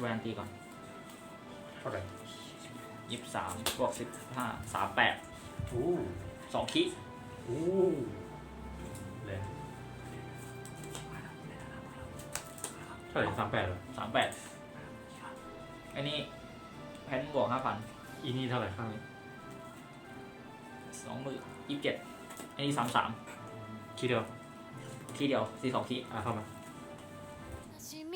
แวนตีก่อนเท่าไหร่ยี่สิบสามบวกสิบห้าสามแปดอู้สองคิอู้แรงเท่าไหร่สามแปดเหรอสามแปดอันนี้แพนบวกห้าพันอีนี่เท่าไหร่ข้างนี้สองหมื่นยี่สิบเจ็ดอันนี้สามสามคิดเดียว ทีเดียวสี่สองทีอะเข้ามา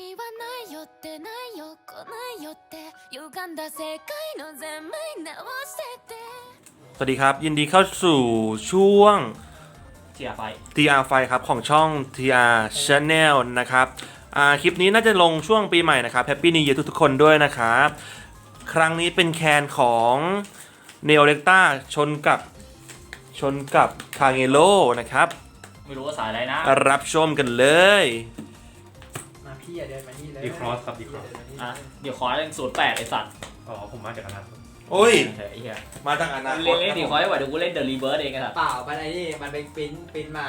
悲しみはないよってないよ来ないよって歪んだ世界の全面直してって สวัสดีครับ ยินดีเข้าสู่ช่วง เทียไป TR ไฟครับ ของช่อง TR Channel นะครับอ่าคลิปนี้น่าจะลงช่วงปีใหม่นะครับ Happy New Year ทุกๆคนด้วยนะครับ ครั้งนี้เป็นแคนของ n e o l e c t a ชนกับชนกับ c a r g e l o นะครับ ไม่รู้ว่าสายอะไรนะ รับชมกันเลย มา พี่อย่าเดินมานี่เลยดีครอสครับดีครอส อะ เดี๋ยวขอเล่นศูนย์แปดไอสัตว์อ๋อผมมาจากอนาคตโอ้ย เฮ้ยไอ้เหี้ยมาจากอนาคเล่ตนเล่นดีคอยไว้เดี๋ยวกูเล่นเดอะรีเบิร์ดเองไอ้สัตว์เปล่ามันไอ้นี่มันไปปริ้นปริ้นมา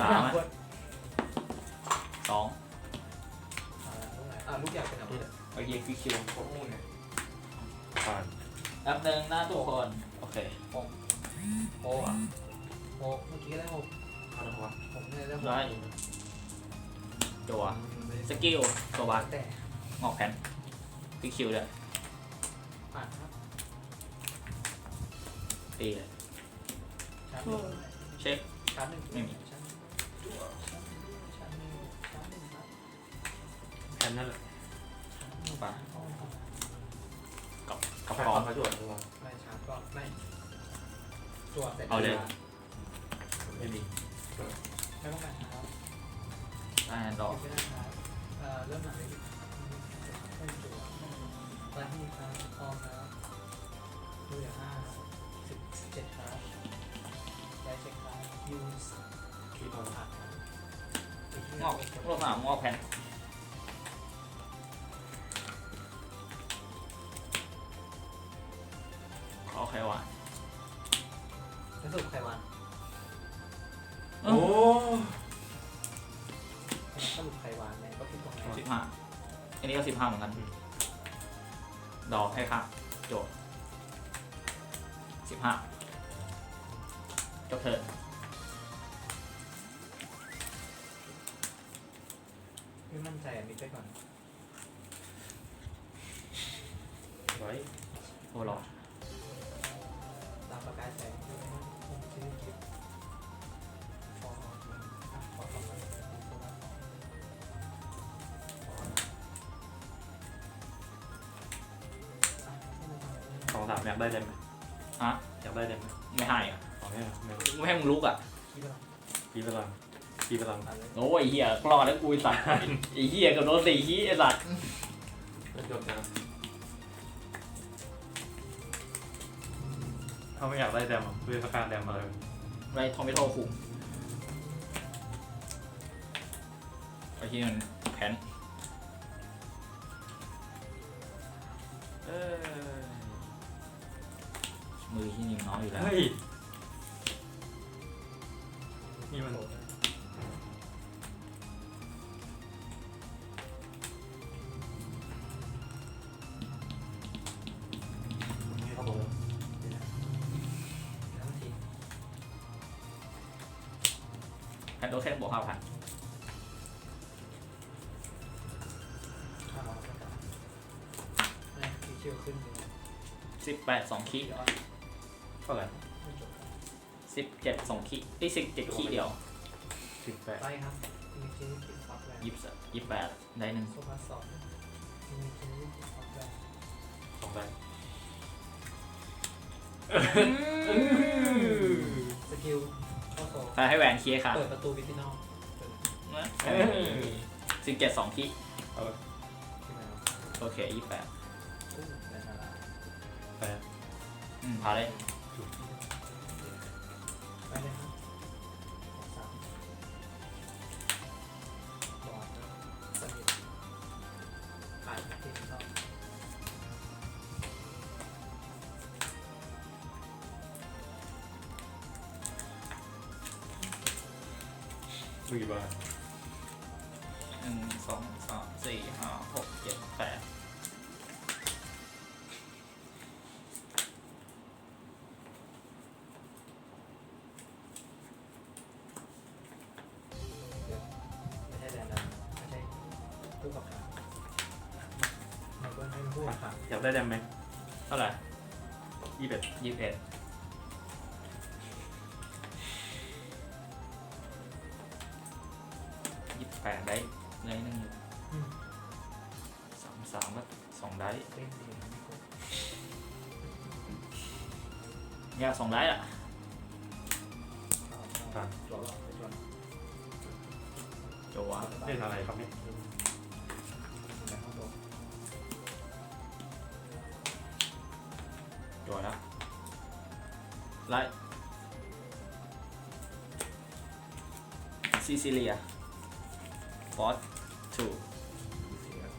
สามอะสองอ่าลูกอยากเป็นอะไรโอเคคิวคิวผมมูนเนี่ยผ่านแป๊บนึงหน้าตัวคน โอเคหกโอ้อะโหเมื่อกี้ก็ได้หกเข้าแล้วครับผมเนี่ยได้หกได้ จัวสกิลตัวบัคแต่งอกแผ่นคิวคิวเลยผ่านครับตีเลยชาร์จหนึ่งเช็ค ชาร์จหนึ่งไม่มี ชาร์จหนึ่งชาร์จหนึ่งชาร์จหนึ่งชาร์จหนึ่งครับแพนนั่นแหละปะกับกากับแฟกคอวางมเขาจวดตัวไม่ชาร์จก็ไม่ตัวเสร็จเอาเลย ไม่มีไม่ต้องการครับ อ่าดอกไม่ได้ครับเอ่อเริ่มหลังเลยไม่ตัวตอนที่ครับพอครับดูอย่างห้าสิบเจ็ดครับได้เช็คครับยูสคิดเอาผ่านงอกรวมสามงอกแผ่นขอใครวะแล้สรุปใครวันโอ้ สรุปใครวันเนี่ยก็คือตรงไหนสิบห้าอันนี้ก็สิบห้าเหมือนกัน ดอกให้ค่ะโจทย์สิบห้าจบเถิดไม่มั่นใจอะมิดไปก่อน ไว้โอ้หรอต นี้สองสามอยากได้เต็มไหมฮะ อยากได้เต็มไหมไม่ให้อะสองไม่ไม่ไม่ให้มึงลุกอะคิดว่าปีไปก่อนปีไปก่อนตัดเลยโอ้ยไอ้เหี้ยกรอดแล้วกูไอ้สัตว์ไอ้เหี้ยกับโดนสี่ขี้ไอ้สัตว์จบนะถ้าไม่อยากได้แดมอะเพื่อประการแดมมาเลยไรทอมิโตคุมไอ้ที่มันแผนเอ้ย มือที่นิ่มน้อยอยู่แล้วเฮ้ย นี่มันโหดนะครับผมแล้วทีแพนโดแค่บวกห้าพันข้าวเราไปก่อนไม่คิวคิวขึ้นเลยสิบแปดสองขี้เดี๋ยว เท่าไหร่ไม่จบครับสิบเจ็ดสองขี้ที่สิบเจ็ดขี้เดียวสิบแปดไปครับมีเจนี่กิฟต์ซอฟต์แวร์ยี่สิบยี่สิบแปดได้หนึ่งโซฟาสองมีเจนี่กิฟต์ซอฟต์แวร์สองใบสกิลเข้าโซ่ใครให้แหวนเคลียร์ค่ะเปิดประตูวิทินอลสิบเจ็ดสองขี้ที่ไหนวะโอเคยี่สิบแปดอู้ในตลาดแปดอืมพาเลย ไปเลยครับสามบอดสนิทผ่านที่ชอบมือกี่ใบหนึ่งสองสามสี่ห้าหกเจ็ดแปด ได้แดมไหมเท่าไหร่ยี่สิบเอ็ดยี่สิบเอ็ดยี่สิบแปดได้เลยหนึ่งอยู่อืม สามสามก็สองได้เล่นดีนะไม่คู่ยากสองได้อะผ่านตัวเราไปชวนโจวะเล่นอะไรครับเนี่ย ไล่ซิซิเลียฟอสทูตรียม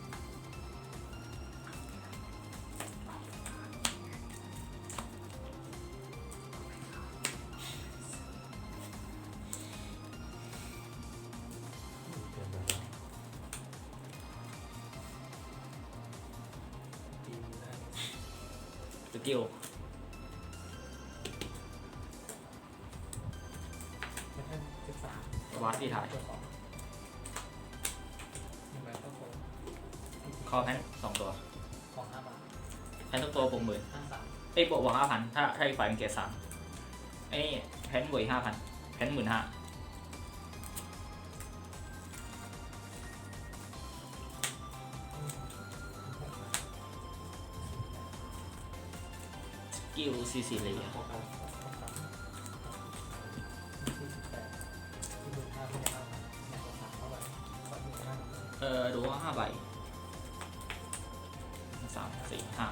แบบว่าตีได้สกิล วัดที่ถ่ายตัวสองหนึ่งใบเข้าโถงคอแพนสองตัวของห้าบาทแพนทุกตัวบวกหมื่นห้าสามเอ้ยบวกบวกห้าพันถ้าถ้าอีกฝ่ายเป็นเกียร์สามไอ้นี่แพนบวกห้าพันแพนหมื่นห้าสกิลซิซิเลียของ เออดูว่าห้าใบสามสี่ห้า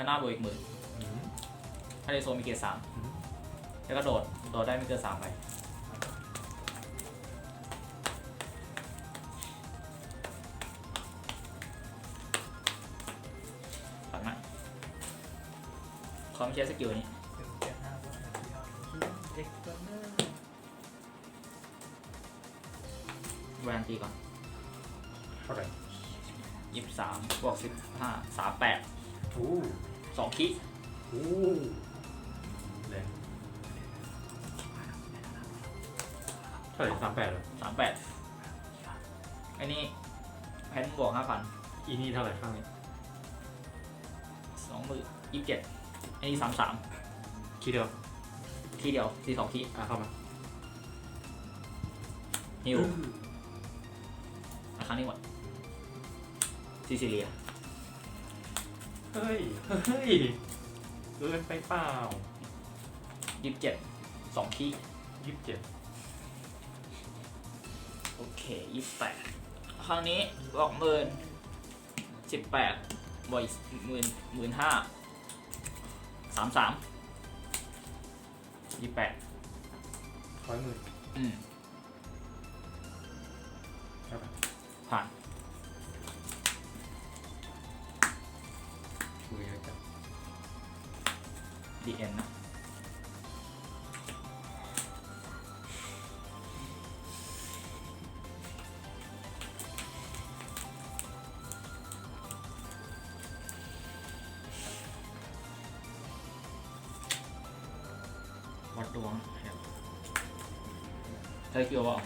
าหน้าบวกอีกหมื่นอืมถ้าในโซนมีเกียร์สามอืมแล้วก็โดด โดดได้ไม่เกินสามใบผ่านไหมคอมเชียร์สกิลนี้เป็นเจ็ดห้าบวกหนึ่งที่เอาเอ็กซ์เตอร์เนอร์แวนตีก่อนเท่าไหร่ยี่สิบสามบวกสิบห้าสามแปดโอ้ สองคิโอ้แรงเท่าไหร่สามแปดเหรอสามแปดไอ้นี่แพนบวกห้าพันอีนี่เท่าไหร่ข้างนี้สองหมื่นยี่สิบเจ็ดไอ้นี่สามสามคิดเดียวทีเดียวทีสองทีอะเข้ามาฮิวอะครั้งนี้หมดซิซิเลีย เฮ้ย เฮ้ย เกินไปเปล่ายี่สิบเจ็ดสองคียี่สิบเจ็ดโอเคยี่สิบแปดครั้งนี้บอกหมื่นสิบแปดบวกหมื่นหมื่นห้าสามสามยี่สิบแปดร้อยหมื่นอืม ดีเอ็นนะ วัดดวงครับใช่คิวเปล่า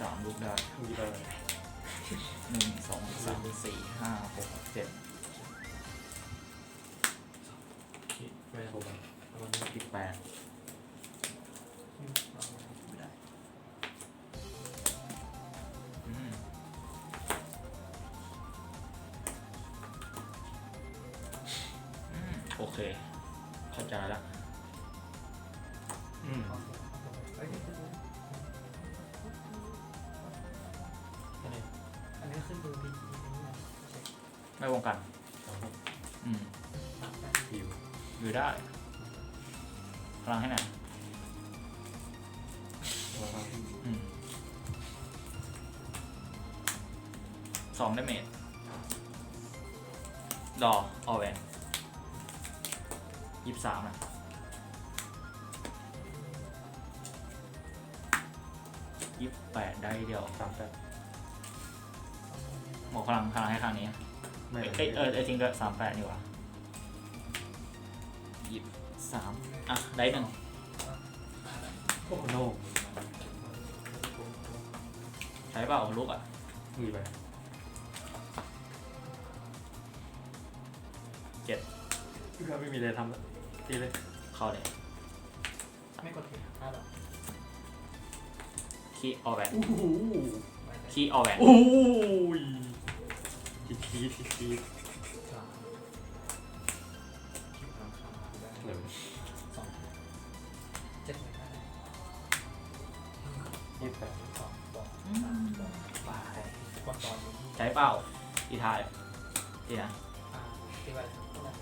สามลูกได้มีอะไหนึ่งสองสามสี่ห้าหกเจ็ดที่ด้ผวันนี้สิบแปดโอเค เข้าใจและอืม เอ้ย อันนี้ขึ้นดูดีอันนี้นะเช็คไม่วงกันสองหกอืมตามได้ฮิวอยู่ได้พลังให้หน่อยแล้วก็อืมสองได้เมจรอออแวนยี่สิบสามนะยี่สิบแปดได้เดียว สามแปด หมดพลังพลังให้ข้างนี้ไม่เอ้ยเออเออจริงก็สามแปดดีกว่ายี่สิบสามอะ ได้หนึ่งโอ้โนใช้เปล่าลูกอะมีไปเจ็ดก็ไม่มีอะไรทำแล้วทีเลยเข้าเลยไม่กดผิดห้าดอกคีออแวนโอ้โหไว้เลยคีออแวนโอ้ย คิดคิดคิดคิดสามคิดตามคำได้เลยสองเจ็ดไม่ได้ยี่สิบแปดสองสองสามสองป่ากดตอนนี้ใช้เปล่าดีทายดีนะอ่าที่ว่าเท่าไหร่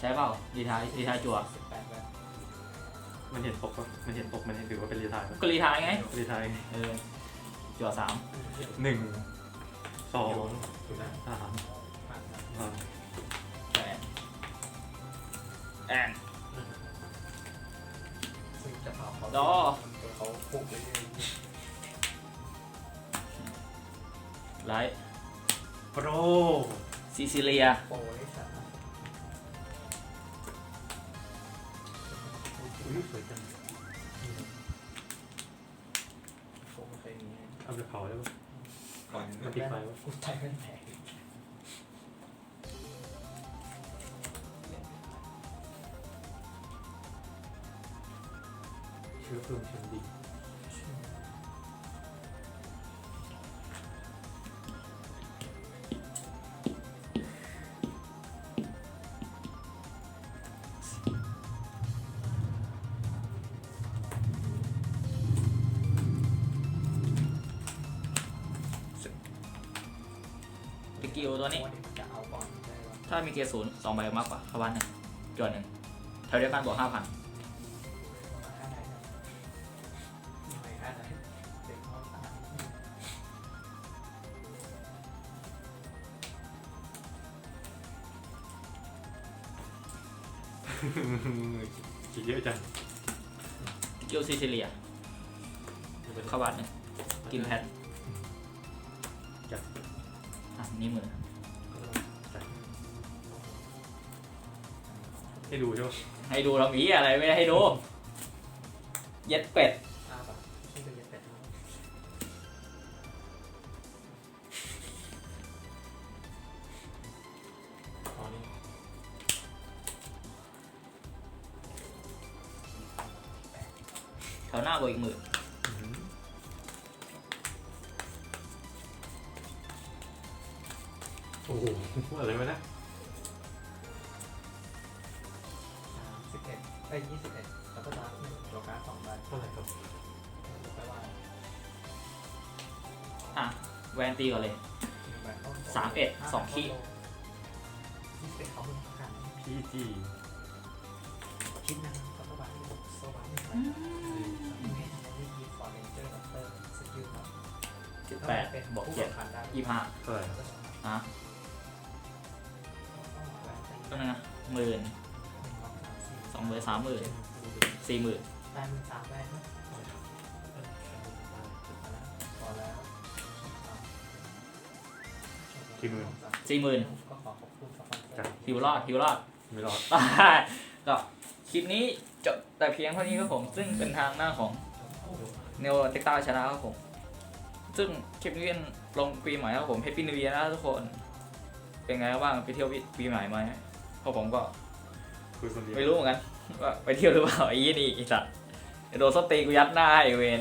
ใช้เปล่าดีทายดีทายจั่วสิบแปดแบมันเห็นปกปะมันเห็นปกมันเห็นถือว่าเป็นรีไทายปะก็รีทายไงรีไทายเออจั่วสามหนึ่ง สองดูนะสามผ่านนะอ่าแอนแอน ซึ่งจะเผาเขาดอเดี๋ยวเขาปลุกไปเรื่อยไลท์โปรซิซิเลีย ๆโอ้ยสัตว์อุ้ยสวยจังโอ้ไม่เคยมีเอาไปเผาได้ปะ ก่อนมันติดไฟวะกูใจมันแผลเชื้อเพลิงเชิงดี กิลตัวนี้วันนี้มันจะเอาก่อนได้หรอถ้ามีเกียร์ศูนย์สองใบมากกว่าเข้าบ้านหนึ่งจั่วหนึ่งแถวเดียวกันบวกห้าพันประมาณห้าได้นะไม่ห้าได้เด็กเขาตามคิดเยอะจังสกิลซิซิเลียเข้าบ้านหนึ่งกินแพท นี่มือจัดให้ดูใช่ปะให้ดูเรามีอะไรไม่ได้ให้ดู เย็ดเป็ดห้าบาทนี่เป็นเย็นแปดนะอ๋อนี่แถวหน้าบวกอีกหมื่น โอ้โหอะไรวะเนะสามสิบเอ็ดเอ้ยยี่สิบเอ็ดแล้วก็ตามหนึ่งโลกาสองใบเท่าไหร่ครับแปลว่าอะแวนตีก่อนเลย หนึ่งใบต้นสามเอ็ดสองขีด ยี่สิบเอ็ดเขาเป็นประกันพีจีคิดนะก็ประมาณนี้โซบาหนึ่งใบเมนแล้วนี่ยีฟอร์เรนเจอร์ด็อกเตอร์สกิลเนาะสิบแปดบวกเจ็ดพันได้ยี่ห้าเท่าไหร่ครับอะก็นึ งนะหมื่นสองหมื่นสามหมื่นสี่หมื่นแปดหมื่นสามแปดนะพอแล้วกี่หมื่น สี่หมื่นก็ขอขอบคุณสปอนเซอจัดร์ หิวรอดหิวรอด ไม่รอด ก็คลิปนี้จบแต่เพียงเท่านี้ครับผม ซึ่งเป็นทางหน้าของเนวเทคต้าชนะครับผม ซึ่งคลิปนี้เป็นลงปีใหม่ครับผมให้ปีนิวเยียนะทุกคน เป็นไงบ้างไปเที่ยวปีใหม่ไหม เพราะผมก็คุยคนเดียวไม่รู้เหมือนกันว่าไปเที่ยวหรือเปล่าไอ้ยี่นี่ไอ้สัตว์เดี๋ยวโดนสนตีนกูยัดหน้าไอ้เวน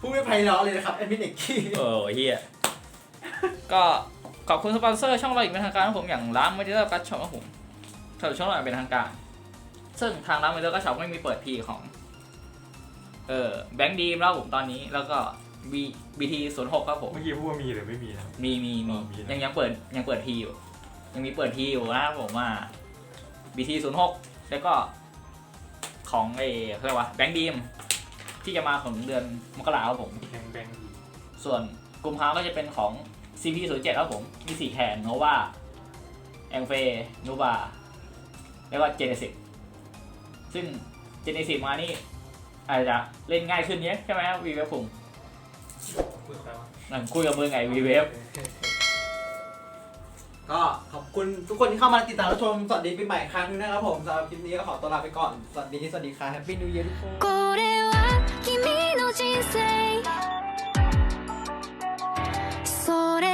พูดไม่ไพเราะเลยนะครับแอดมินเอกกี้ เออเฮียก็ขอบคุณสปอนเซอร์ช่องเราอีกเป็นทางการครับผมอย่างร้านไม่ได้รับการช็อปครับผมสำหรับช่องเราอย่างเป็นทางการ ซึ่งทางร้านไม่ได้รับการช็อปไม่มีเปิดพีของ เออแบงค์ดีมแล้วผมตอนนี้แล้วก็ B BT 0 6ครับผม เมื่อกี้พูดว่ามีหรือไม่มีนะครับมีมีมีอ๋อมีนะ ยังยังเปิดยังเปิดทีอยู่ ยังมีเปิดทีอยู่นะครับผมว่า BT 0 6แล้วก็ของเอเขาเรียกว่าแบงค์ดีมที่จะมาของเดือนมกราครับผม แบงค์แบงค์ดีส่วนกุมภาก็จะเป็นของ CP 0 7ครับผม มีสี่แคนโนวาแองเฟนูบาแล้วก็เจเนซิสซึ่งเจเนซิสมานี่อาจจะเล่นง่ายขึ้นเยอะใช่ไหมครับวีเวฟผมคุยกับใครวะนั่นคุยกับมือไงวีเวฟ ก็ขอบคุณทุกคนที่เข้ามาติดตามรับชมสวัสดีปีใหม่ครั้งหนึงนะครับผมสำหรับคลิปนี้ก็ขอตัวลาไปก่อนสวัสดีสวัสดีครับแฮปปี้นิวเยียร์ทุกคน君の人生それ